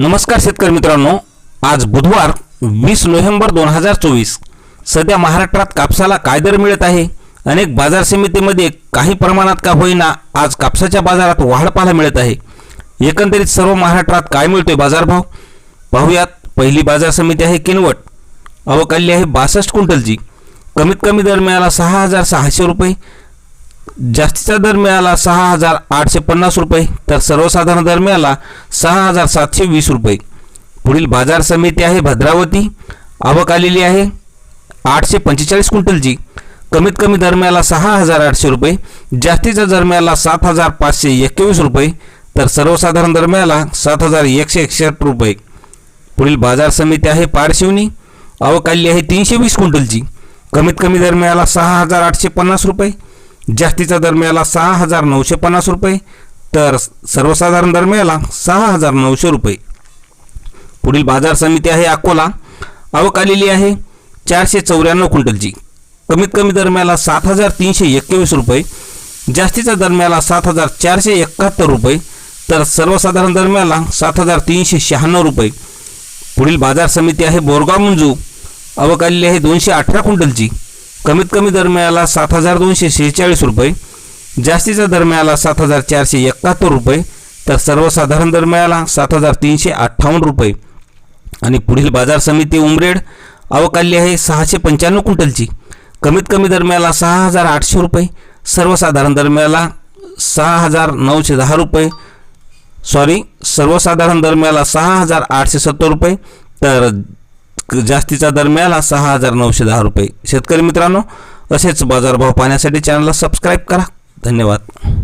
नमस्कार शेतकरी मित्रांनो आज बुधवार वीस नोव्हेंबर दोन हजार चोवीस. सध्या महाराष्ट्रात कापसाला काय दर मिळत आहे? अनेक बाजार समितीमध्ये काही प्रमाणात का होईना आज कापसाच्या बाजारात वाढ पाहायला मिळत आहे. एकंदरीत सर्व महाराष्ट्रात काय मिळतोय बाजारभाव? पाहूयात पहिली बाजार समिती आहे किनवट. अवकाली आहे बासष्ट क्विंटलची. कमीत कमी दर मिळाला सहा हजार सहाशे रुपये. जास्तीचा दर मिळाला सहा हजार आठशे पन्नास रुपये तर सर्वसाधारण दर मिळाला सहा हजार सातशे वीस रुपये. पुढील बाजार समिती आहे भद्रावती आवक आलेली आहे आठशे पंचेचाळीस क्विंटलची. कमीत कमी दर मिळाला सहा हजार आठशे रुपये जास्तीचा दर मिळाला सात हजार पाचशे एकवीस रुपये तर सर्वसाधारण दर मिळाला सात हजार एकशे एकसष्ट रुपये. पुढील बाजार समिती आहे पारशिवनी आवक आलेली आहे तीनशे वीस क्विंटलची. कमीत कमी दर मिळाला सहा हजार आठशे पन्नास रुपये जास्तीचा दर मिळाला सहा हजार नऊशे पन्नास रुपये तर सर्वसाधारण दर मिळाला सहा हजार नऊशे रुपये. पुढील बाजार समिती आहे अकोला. आवक आलेली आहे चारशे चौऱ्याण्णव क्विंटलची. कमीत कमी दर मिळाला सात हजार तीनशे एक्केवीस रुपये. जास्तीचा दर मिळाला सात हजार चारशे एकाहत्तर रुपये तर सर्वसाधारण दर मिळाला सात हजार तीनशे शहाण्णव रुपये. पुढील बाजार समिती आहे बोरगाव मंजू. आवक आलेली आहे दोनशे अठरा क्विंटलची. कमीत कमी दर मिळाला सात हजार दोनशे शेहेचाळीस रुपये. जास्तीचा दर मिळाला सात हजार चारशे एकाहत्तर रुपये. तर सर्वसाधारण दर मिळाला सात हजार तीनशे अठ्ठावन्न रुपये. आणि पुढील बाजार समिती उमरेड अवकाली आहे सहाशे पंच्याण्णव क्विंटलची. कमीत कमी दर मिळाला सहा हजार आठशे रुपये. सर्वसाधारण दर मिळाला सहा हजार नऊशे दहा रुपये. सॉरी सर्वसाधारण दर मिळाला सहा हजार आठशे सत्तर रुपये. तर जास्तीचा दर मिळाला सहा हजार नऊशे दहा रुपये. शेतकरी मित्रांनो असेच बाजारभाव पाहण्यासाठी चॅनलला सबस्क्राईब करा. धन्यवाद.